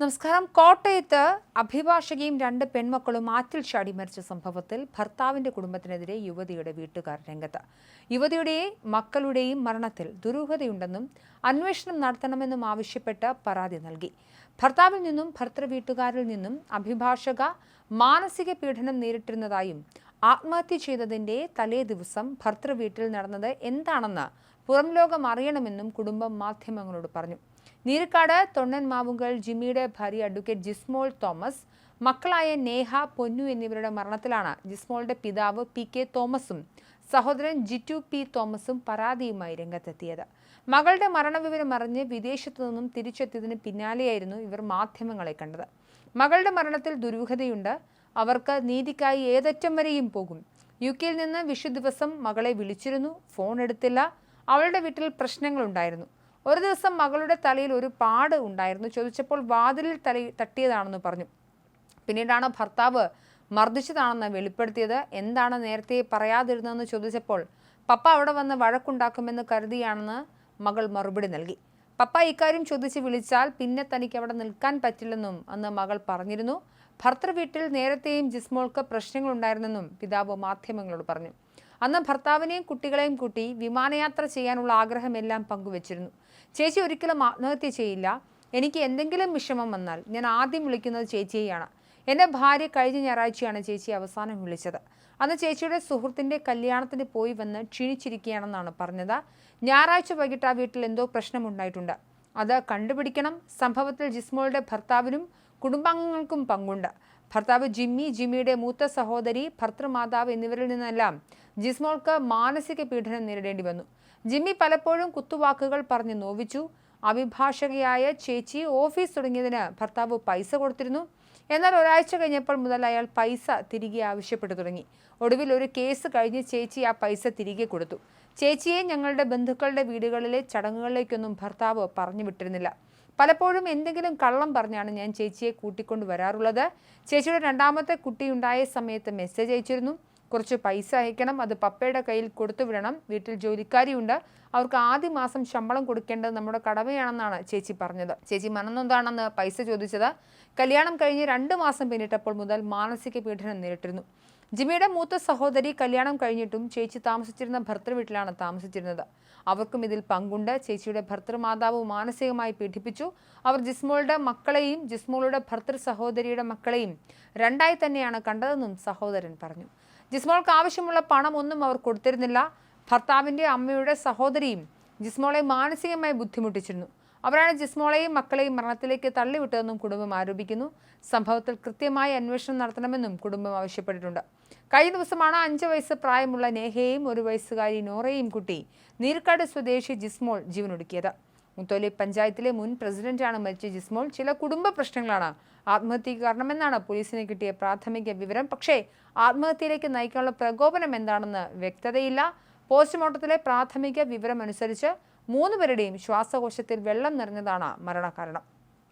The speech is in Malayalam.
നമസ്കാരം. കോട്ടയത്ത് അഭിഭാഷകയും രണ്ട് പെൺമക്കളും ആറ്റിൽ ചാടി മരിച്ച സംഭവത്തിൽ ഭർത്താവിന്റെ കുടുംബത്തിനെതിരെ യുവതിയുടെ വീട്ടുകാർ രംഗത്ത്. യുവതിയുടെയും മക്കളുടെയും മരണത്തിൽ ദുരൂഹതയുണ്ടെന്നും അന്വേഷണം നടത്തണമെന്നും ആവശ്യപ്പെട്ട് പരാതി നൽകി. ഭർത്താവിൽ നിന്നും ഭർത്തൃ വീട്ടുകാരിൽ നിന്നും അഭിഭാഷക മാനസിക പീഡനം നേരിട്ടിരുന്നതായും ആത്മഹത്യ ചെയ്തതിന്റെ തലേ ദിവസം ഭർത്തൃ വീട്ടിൽ നടന്നത് എന്താണെന്ന് പുറം ലോകം അറിയണമെന്നും കുടുംബം മാധ്യമങ്ങളോട് പറഞ്ഞു. നീരിക്കാട് തൊണ്ണൻ മാവുങ്കൽ ജിമ്മിയുടെ ഭാര്യ അഡ്വക്കേറ്റ് ജിസ്മോൾ തോമസ് മക്കളായ നേഹ പൊന്നു എന്നിവരുടെ മരണത്തിലാണ് ജിസ്മോളുടെ പിതാവ് പി കെ തോമസും സഹോദരൻ ജിറ്റു പി തോമസും പരാതിയുമായി രംഗത്തെത്തിയത്. മകളുടെ മരണവിവരം അറിഞ്ഞ് വിദേശത്തു നിന്നും തിരിച്ചെത്തിയതിന് പിന്നാലെയായിരുന്നു ഇവർ മാധ്യമങ്ങളെ കണ്ടത്. മകളുടെ മരണത്തിൽ ദുരൂഹതയുണ്ട്. അവർക്ക് നീതിക്കായി ഏതറ്റം വരെയും പോകും. യു കെയിൽ നിന്ന് വിഷു ദിവസം മകളെ വിളിച്ചിരുന്നു. ഫോൺ എടുത്തില്ല. അവളുടെ വീട്ടിൽ പ്രശ്നങ്ങളുണ്ടായിരുന്നു. ഒരു ദിവസം മകളുടെ തലയിൽ ഒരു പാട് ഉണ്ടായിരുന്നു. ചോദിച്ചപ്പോൾ വാതിലിൽ തല തട്ടിയതാണെന്ന് പറഞ്ഞു. പിന്നീടാണ് ഭർത്താവ് മർദ്ദിച്ചതാണെന്ന് വെളിപ്പെടുത്തിയത്. എന്താണ് നേരത്തെ പറയാതിരുന്നതെന്ന് ചോദിച്ചപ്പോൾ പപ്പ അവിടെ വന്ന് വഴക്കുണ്ടാക്കുമെന്ന് കരുതിയാണെന്ന് മകൾ മറുപടി നൽകി. പപ്പ ഇക്കാര്യം ചോദിച്ച് വിളിച്ചാൽ പിന്നെ തനിക്ക് അവിടെ നിൽക്കാൻ പറ്റില്ലെന്നും അന്ന് മകൾ പറഞ്ഞിരുന്നു. ഭർത്തൃ വീട്ടിൽ നേരത്തെയും ജിസ്മോൾക്ക് പ്രശ്നങ്ങളുണ്ടായിരുന്നെന്നും പിതാവ് മാധ്യമങ്ങളോട് പറഞ്ഞു. അന്ന് ഭർത്താവിനെയും കുട്ടികളെയും കൂട്ടി വിമാനയാത്ര ചെയ്യാനുള്ള ആഗ്രഹമെല്ലാം പങ്കുവച്ചിരുന്നു. ചേച്ചി ഒരിക്കലും ആത്മഹത്യ ചെയ്യില്ല. എനിക്ക് എന്തെങ്കിലും വിഷമം വന്നാൽ ഞാൻ ആദ്യം വിളിക്കുന്നത് ചേച്ചിയെയാണ്. എന്റെ ഭാര്യ കഴിഞ്ഞ ഞായറാഴ്ചയാണ് ചേച്ചി അവസാനം വിളിച്ചത്. അന്ന് ചേച്ചിയുടെ സുഹൃത്തിന്റെ കല്യാണത്തിന് പോയി വന്ന് ക്ഷീണിച്ചിരിക്കുകയാണെന്നാണ് പറഞ്ഞത്. ഞായറാഴ്ച വൈകിട്ട് ആ വീട്ടിൽ എന്തോ പ്രശ്നമുണ്ടായിട്ടുണ്ട് അത് കണ്ടുപിടിക്കണം. സംഭവത്തിൽ ജിസ്മോളുടെ ഭർത്താവിനും കുടുംബാംഗങ്ങൾക്കും പങ്കുണ്ട്. ഭർത്താവ് ജിമ്മി ജിമ്മിയുടെ മൂത്ത സഹോദരി ഭർത്തൃമാതാവ് എന്നിവരിൽ നിന്നെല്ലാം ജിസ്മോൾക്ക് മാനസിക പീഡനം നേരിടേണ്ടി വന്നു. ജിമ്മി പലപ്പോഴും കുത്തുവാക്കുകൾ പറഞ്ഞ് നോവിച്ചു. അഭിഭാഷകയായ ചേച്ചി ഓഫീസ് തുടങ്ങിയതിന് ഭർത്താവ് പൈസ കൊടുത്തിരുന്നു. എന്നാൽ ഒരാഴ്ച കഴിഞ്ഞപ്പോൾ മുതൽ അയാൾ പൈസ തിരികെ ആവശ്യപ്പെട്ടു തുടങ്ങി. ഒടുവിൽ ഒരു കേസ് കഴിഞ്ഞ് ചേച്ചി ആ പൈസ തിരികെ കൊടുത്തു. ചേച്ചിയെ ഞങ്ങളുടെ ബന്ധുക്കളുടെ വീടുകളിലെ ചടങ്ങുകളിലേക്കൊന്നും ഭർത്താവ് പറഞ്ഞു വിട്ടിരുന്നില്ല. പലപ്പോഴും എന്തെങ്കിലും കള്ളം പറഞ്ഞാണ് ഞാൻ ചേച്ചിയെ കൂട്ടിക്കൊണ്ട് വരാറുള്ളത്. ചേച്ചിയുടെ രണ്ടാമത്തെ കുട്ടിയുണ്ടായ സമയത്ത് മെസ്സേജ് അയച്ചിരുന്നു. കുറച്ച് പൈസ അയക്കണം അത് പപ്പയുടെ കയ്യിൽ കൊടുത്തു വിടണം. വീട്ടിൽ ജോലിക്കാരിയുണ്ട്. അവർക്ക് ആദ്യ മാസം ശമ്പളം കൊടുക്കേണ്ടത് നമ്മുടെ കടമയാണെന്നാണ് ചേച്ചി പറഞ്ഞത്. ചേച്ചി മനന്നൊന്താണെന്ന് പൈസ ചോദിച്ചത്. കല്യാണം കഴിഞ്ഞ് രണ്ട് മാസം പിന്നിട്ടപ്പോൾ മുതൽ മാനസിക പീഡനം നേരിട്ടിരുന്നു. ജിമ്മിയുടെ മൂത്ത സഹോദരി കല്യാണം കഴിഞ്ഞിട്ടും ചേച്ചി താമസിച്ചിരുന്ന ഭർത്തൃ വീട്ടിലാണ് താമസിച്ചിരുന്നത്. അവർക്കും ഇതിൽ പങ്കുണ്ട്. ചേച്ചിയുടെ ഭർത്തൃമാതാവ് മാനസികമായി പീഡിപ്പിച്ചു. അവർ ജിസ്മോളുടെ മക്കളെയും ജിസ്മോളുടെ ഭർത്തൃ സഹോദരിയുടെ മക്കളെയും രണ്ടായി തന്നെയാണ് കണ്ടതെന്നും സഹോദരൻ പറഞ്ഞു. ജിസ്മോൾക്ക് ആവശ്യമുള്ള പണം ഒന്നും അവർ കൊടുത്തിരുന്നില്ല. ഭർത്താവിന്റെ അമ്മയുടെ സഹോദരിയും ജിസ്മോളെ മാനസികമായി ബുദ്ധിമുട്ടിച്ചിരുന്നു. അവരാണ് ജിസ്മോളെയും മക്കളെയും മരണത്തിലേക്ക് തള്ളിവിട്ടതെന്നും കുടുംബം ആരോപിക്കുന്നു. സംഭവത്തിൽ കൃത്യമായ അന്വേഷണം നടത്തണമെന്നും കുടുംബം ആവശ്യപ്പെട്ടിട്ടുണ്ട്. കഴിഞ്ഞ ദിവസമാണ് അഞ്ച് വയസ്സ് പ്രായമുള്ള നേഹയെയും ഒരു വയസ്സുകാരി നോറയും കുട്ടി നീർക്കാട് സ്വദേശി ജിസ്മോൾ ജീവനൊടുക്കിയത്. മുത്തോലി പഞ്ചായത്തിലെ മുൻ പ്രസിഡന്റാണ് മരിച്ച ജിസ്മോൾ. ചില കുടുംബ പ്രശ്നങ്ങളാണ് ആത്മഹത്യക്ക് കാരണമെന്നാണ് പോലീസിനെ കിട്ടിയ പ്രാഥമിക വിവരം. പക്ഷേ ആത്മഹത്യയിലേക്ക് നയിക്കാനുള്ള പ്രകോപനം എന്താണെന്ന് വ്യക്തതയില്ല. പോസ്റ്റ്മോർട്ടത്തിലെ പ്രാഥമിക വിവരം അനുസരിച്ച് മൂന്ന് പേരുടെയും ശ്വാസകോശത്തിൽ വെള്ളം നിറഞ്ഞതാണ് മരണകാരണം.